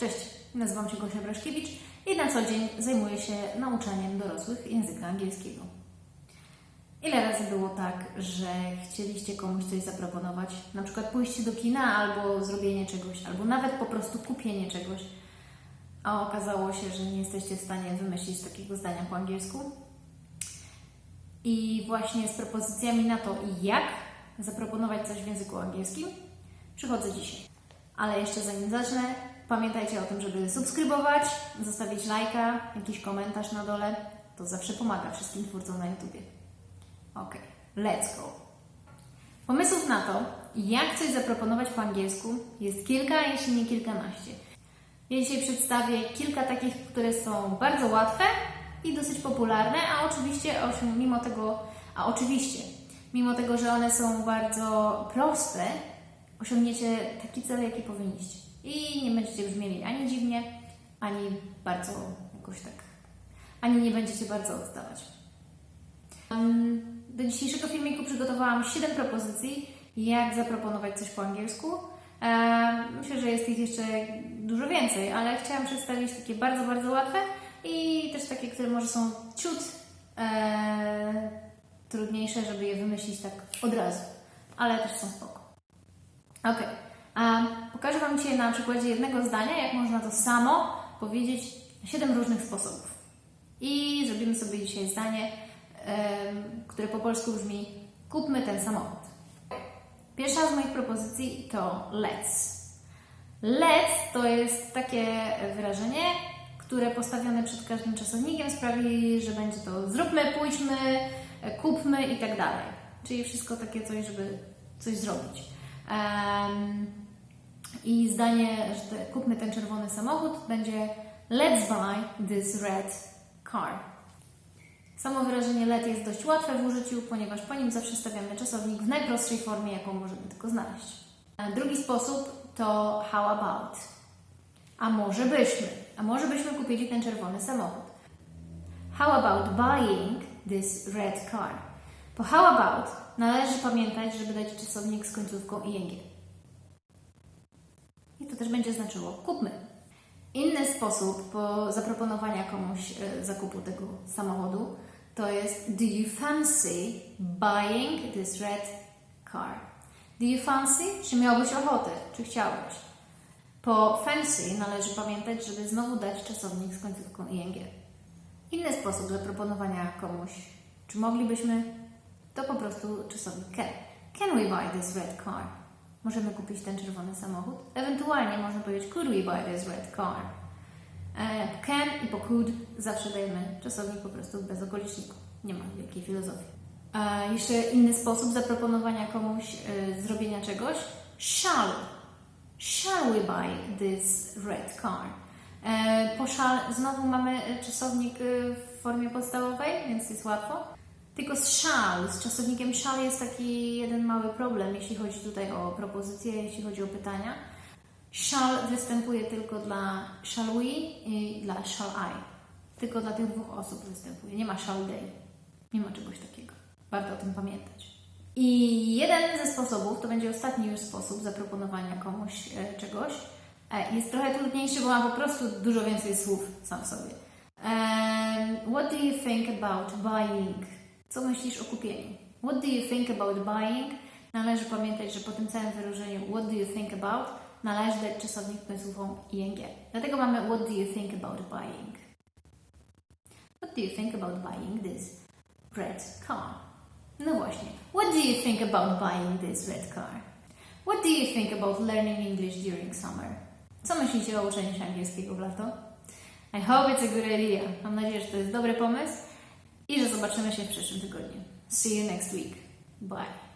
Cześć, nazywam się Gosia Braszkiewicz i na co dzień zajmuję się nauczaniem dorosłych języka angielskiego. Ile razy było tak, że chcieliście komuś coś zaproponować, na przykład pójście do kina albo zrobienie czegoś, albo nawet po prostu kupienie czegoś, a okazało się, że nie jesteście w stanie wymyślić takiego zdania po angielsku? I właśnie z propozycjami na to, jak zaproponować coś w języku angielskim, przychodzę dzisiaj. Ale jeszcze zanim zacznę, pamiętajcie o tym, żeby subskrybować, zostawić lajka, jakiś komentarz na dole. To zawsze pomaga wszystkim twórcom na YouTubie. Ok, let's go. Pomysłów na to, jak coś zaproponować po angielsku, jest kilka, jeśli nie kilkanaście. Ja dzisiaj przedstawię kilka takich, które są bardzo łatwe i dosyć popularne, a oczywiście, mimo tego, a oczywiście, mimo tego, że one są bardzo proste, osiągniecie taki cel, jaki powinniście. I nie będziecie brzmieli ani dziwnie, ani bardzo jakoś tak, ani nie będziecie bardzo odstawać. Do dzisiejszego filmiku przygotowałam 7 propozycji, jak zaproponować coś po angielsku. Myślę, że jest ich jeszcze dużo więcej, ale chciałam przedstawić takie bardzo, bardzo łatwe i też takie, które może są ciut e, trudniejsze, żeby je wymyślić tak od razu, ale też są spoko. Ok. Um, pokażę Wam dzisiaj na przykładzie jednego zdania, jak można to samo powiedzieć na 7 różnych sposobów. I zrobimy sobie dzisiaj zdanie, które po polsku brzmi kupmy ten samochód. Pierwsza z moich propozycji to let's. Let's to jest takie wyrażenie, które postawione przed każdym czasownikiem sprawi, że będzie to zróbmy, pójdźmy, kupmy i tak dalej. Czyli wszystko takie coś, żeby coś zrobić. I zdanie, że kupmy ten czerwony samochód będzie let's buy this red car. Samo wyrażenie let jest dość łatwe w użyciu, ponieważ po nim zawsze stawiamy czasownik w najprostszej formie, jaką możemy tylko znaleźć. A drugi sposób to how about. A może byśmy? A może byśmy kupili ten czerwony samochód? How about buying this red car? Po how about należy pamiętać, żeby dać czasownik z końcówką ing. I to też będzie znaczyło kupmy. Inny sposób po zaproponowania komuś e, zakupu tego samochodu to jest Do you fancy buying this red car? Do you fancy? Czy miałbyś ochotę? Czy chciałbyś? Po fancy należy pamiętać, żeby znowu dać czasownik z końcówką ing. Inny sposób zaproponowania komuś, czy moglibyśmy, to po prostu czasownik can. Can we buy this red car? Możemy kupić ten czerwony samochód. Ewentualnie można powiedzieć could we buy this red car? E, can i po could zawsze dajemy czasownik po prostu bez okoliczników. Nie ma wielkiej filozofii. E, jeszcze inny sposób zaproponowania komuś e, zrobienia czegoś. Shall. Shall we buy this red car? E, po shall znowu mamy e, czasownik e, w formie podstawowej, więc jest łatwo. Tylko z shall, z czasownikiem shall jest taki jeden mały problem, jeśli chodzi tutaj o propozycje, jeśli chodzi o pytania. Shall występuje tylko dla shall we i dla shall I. Tylko dla tych dwóch osób występuje. Nie ma shall they. Nie ma czegoś takiego. Warto o tym pamiętać. I jeden ze sposobów, to będzie ostatni już sposób zaproponowania komuś e, czegoś, e, jest trochę trudniejszy, bo ma po prostu dużo więcej słów sam w sobie. What do you think about buying? Co myślisz o kupieniu? What do you think about buying? Należy pamiętać, że po tym całym wyrażeniu what do you think about należy dać czasownik końcówką ing. Dlatego mamy what do you think about buying? What do you think about buying this red car? No właśnie. What do you think about buying this red car? What do you think about learning English during summer? Co myślicie o uczeniu się angielskiego w lato? I hope it's a good idea. Mam nadzieję, że to jest dobry pomysł i że zobaczymy się w przyszłym tygodniu. See you next week. Bye.